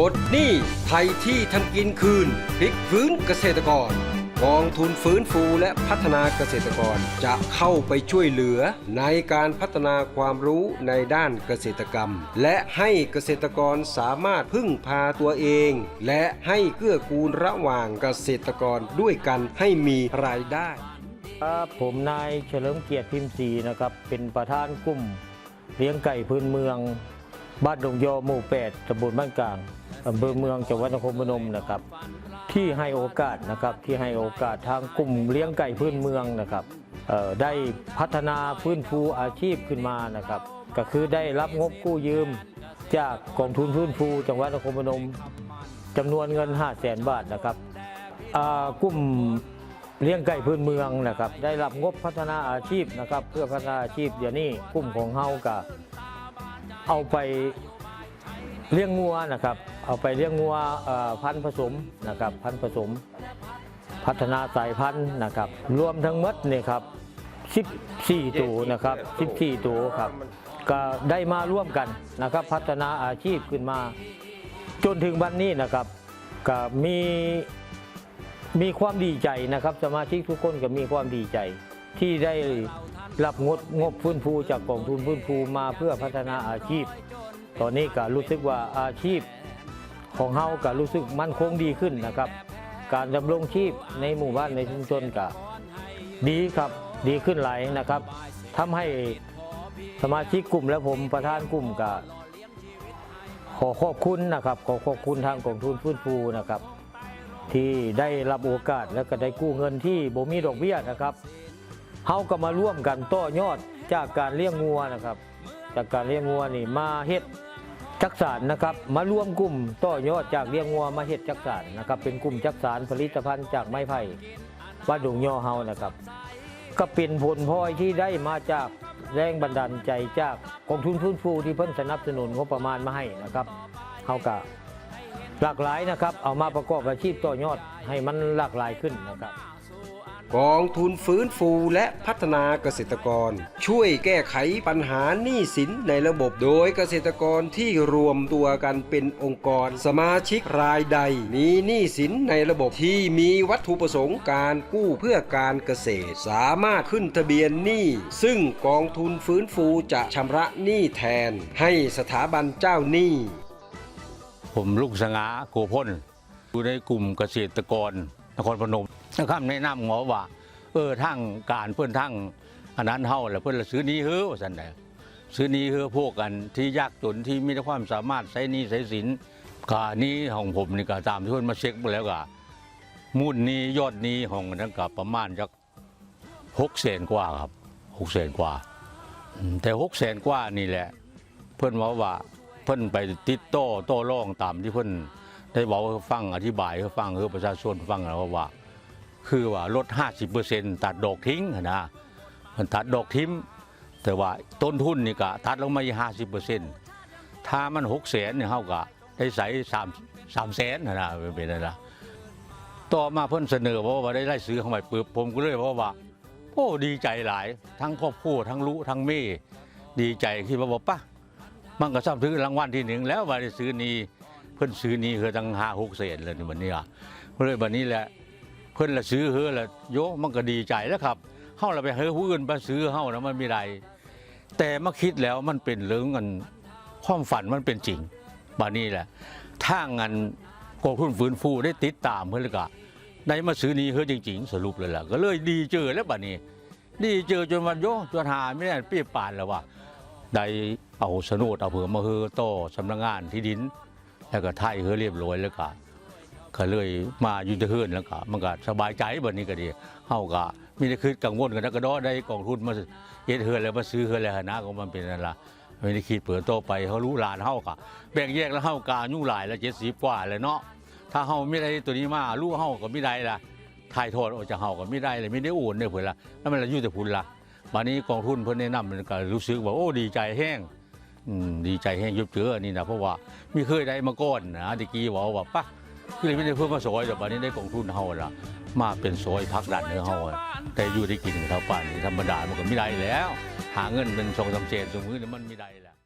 ปลดหนี้ไทยที่ทำกินคืนพลิกฟื้นเกษตรกร กองทุนฟื้นฟูและพัฒนาเกษตรกรจะเข้าไปช่วยเหลือในการพัฒนาความรู้ในด้านเกษตรกรรม และให้เกษตรกรสามารถพึ่งพาตัวเอง และให้เกื้อกูลระหว่างเกษตรกรด้วยกันให้มีรายได้ครับผมนายเฉลิมเกียรติพิมพ์ศรีนะครับ เป็นประธานกลุ่มเลี้ยงไก่พื้นเมือง บ้านดงยอหมู่8ตำบลบ้านกลางอำเภอเมืองจังหวัดนครพนมนะครับ ที่ให้โอกาสนะครับที่ให้โอกาสทางกลุ่มเลี้ยงไก่พื้นเมืองนะครับได้พัฒนาฟื้นฟูอาชีพขึ้นมานะครับ ก็คือได้รับงบกู้ยืม จากกองทุนฟื้นฟูจังหวัดนครพนมจำนวนเงิน 5 0 0แสนบาทนะครับกลุ่มเลี้ยงไก่พื้นเมืองนะครับ ได้รับงบพัฒนาอาชีพนะครับ เพื่อพัฒนาอาชีพเดี๋ยวนี้กลุ่มของเฮากับ เอาไปเลี้ยงงัวนะครับ เอาไปเลี้ยงงัวพันธุ์ผสมนะครับ พันธุ์ผสม พัฒนาสายพันธุ์นะครับ รวมทั้งหมดเนี่ยครับ14ตัวนะครับ14ตัวครับ ก็ได้มาร่วมกันนะครับ พัฒนาอาชีพขึ้นมา จนถึงวันนี้นะครับ ก็มีมีความดีใจนะครับ สมาชิกทุกคนก็มีความดีใจที่ได้ รับงดงบฟื้นฟูจากกองทุนฟื้นฟูมาเพื่อพัฒนาอาชีพ ตอนนี้ก็รู้สึกว่าอาชีพของเฮาก็รู้สึกมั่นคงดีขึ้นนะครับ การดำรงชีพในหมู่บ้านในชุมชนก็ดีครับดีขึ้นหลายนะครับทำให้สมาชิกกลุ่มและผมประธานกลุ่มก็ขอขอบคุณนะครับ ขอขอบคุณทางกองทุนฟื้นฟูนะครับ ที่ได้รับโอกาสแล้วก็ได้กู้เงินที่บ่มีดอกเบี้ยนะครับ เฮาก็มาร่วมกันต่อยอดจากการเลี้ยงงัวนะครับ จากการเลี้ยงงัวนี่มาเฮ็ดจักสารนะครับ มาร่วมกลุ่มต่อยอดจากเลี้ยงงัวมาเฮ็ดจักสารนะครับ เป็นกลุ่มจักสารผลิตภัณฑ์จากไม้ไผ่บ้านดงย่อเฮานะครับ ก็เป็นผลพลอยที่ได้มาจากแรงบันดาลใจจากกองทุนฟื้นฟูที่เพิ่นสนับสนุนงบประมาณมาให้นะครับเฮาก็หลากหลายนะครับ เอามาประกอบอาชีพต่อยอดให้มันหลากหลายขึ้นนะครับ กองทุนฟื้นฟูและพัฒนาเกษตรกร ช่วยแก้ไขปัญหาหนี้สินในระบบโดยเกษตรกรที่รวมตัวกันเป็นองค์กร สมาชิกรายใด มีหนี้สินในระบบที่มีวัตถุประสงค์การกู้เพื่อการเกษตร สามารถขึ้นทะเบียนหนี้ซึ่งกองทุนฟื้นฟูจะชำระหนี้แทน ให้สถาบันเจ้าหนี้ ผมลุงสงาโกพ่นอยู่ในกลุ่มเกษตรกรนครพนม ครับแนะนำหมอว่า เออทั้งการเพื่อนทั้งอันนั้นเฮาแหละเพื่อนละซื้อนี้เฮ้อว่าซั่นแหละซื้อนี้เฮ้อพวกกันที่ยากจนที่มีความสามารถใช้นี้ใช้สินกานี้ของผมนี่ก็ตามที่เพื่อนมาเช็คมาแล้วก็มูลนี้ยอดนี้ของนั้นก็ประมาณจักหกแสนกว่าครับหกแสนกว่า แต่หกแสนกว่านี่แหละ เพื่อนว่าว่าเพื่อนไปติดโต้โต้ร่องตามที่เพื่อนได้บอกฟังอธิบายให้ฟังให้ประชาชนฟังแล้วว่า คือว่าลด 50%ตัดดอกทิ้งนะมันตัดดอกทิ้งแต่ว่าต้นทุนนี่ก็ตัดลงมาอีก50%ถ้ามัน6แสนเนี่ยเฮาก็ได้ใส่3 3แสนนะนะเป็นไงล่ะต่อมาเพิ่นเสนอว่าว่าได้ไล่ซื้อเข้าไปปึ๊บผมก็เลยว่าว่าโอ้ดีใจหลาย ทั้งครอบครัวทั้งลูกทั้งแม่ดีใจคิดว่าบอกปะมันก็ชอบซื้อรางวัลที่หนึ่งแล้วว่าได้ซื้อนี้เพิ่นซื้อนี้คือตั้งห้าหกเศษเลยวันนี้อะก็เลยวันนี้แหละ พิ่นละซื้อเฮือละโยมันก็ดีใจแล้วครับเฮาเราไปเฮือผู้อื่นไปซื้อเฮานะมันไม่ได้แต่มาคิดแล้วมันเป็นเรื่องกันความฝันมันเป็นจริงบัดนี้แหละถ้างันกองทุนฟื้นฟูได้ติดตามเพิ่นแล้วก็ได้มาซื้อนี้เฮือจริง ๆ สรุปเลยล่ะก็เลยดีเจอแล้วบัดนี้ ดีเจอจนวันโยจนหาไม่ได้เปรี้ยปานแล้วว่าได้เอาโฉนดเอาเผื่อมาเฮือต่อสำนักงานที่ดิน แล้วก็ไทยเฮือเรียบร้อยแล้วก็ ก็เลยมาอยู่ที่เฮือนแล้วก็มันก็สบายใจแบัดนี้ก็ดีเฮาก็มีแต่คือกังวลกันนะก็ดอได้กองทุนมาเฮ็ดเฮือนแล้วมาซื้อเฮือนแล้วนะก็มันเป็นนั่นล่ะไม่ได้คิดเปิดโตไปเขารู้หลานเฮาก็แบ่งแยกแล้วเฮากายุ่หลายแล้ว70กว่าแล้วเนาะถ้าเฮาไม่ได้ตัวนี้มาลูกเฮาก็ไม่ได้ล่ะถ่ายทอดออกจากเฮาก็ไม่ได้เลยไม่ได้โอนเนี่ยเพิ่นล่ะแล้วมันละอยู่แต่พุ่นละวันนี้กองทุนเพิ่นแนะนำมันก็รู้สึกว่าโอ้ดีใจแห้งดีใจแห้งยุบเจือนี่นะเพราะว่าไม่เคยได้มาก่อนนะตะกี้บอกว่าปะ คือเลยไม่ได้เพิ่มมาซอยแต่บันนี้ได้กองทุนเฮาละมาเป็นซอยพักดันเนื้อเฮาอะแต่อยู่ได้กินเท่าป่านนี่ธรรมดามันก็ไม่ได้แล้ว หาเงินเป็นสองสามเศษสมมือนี่มันไม่ได้แล้ว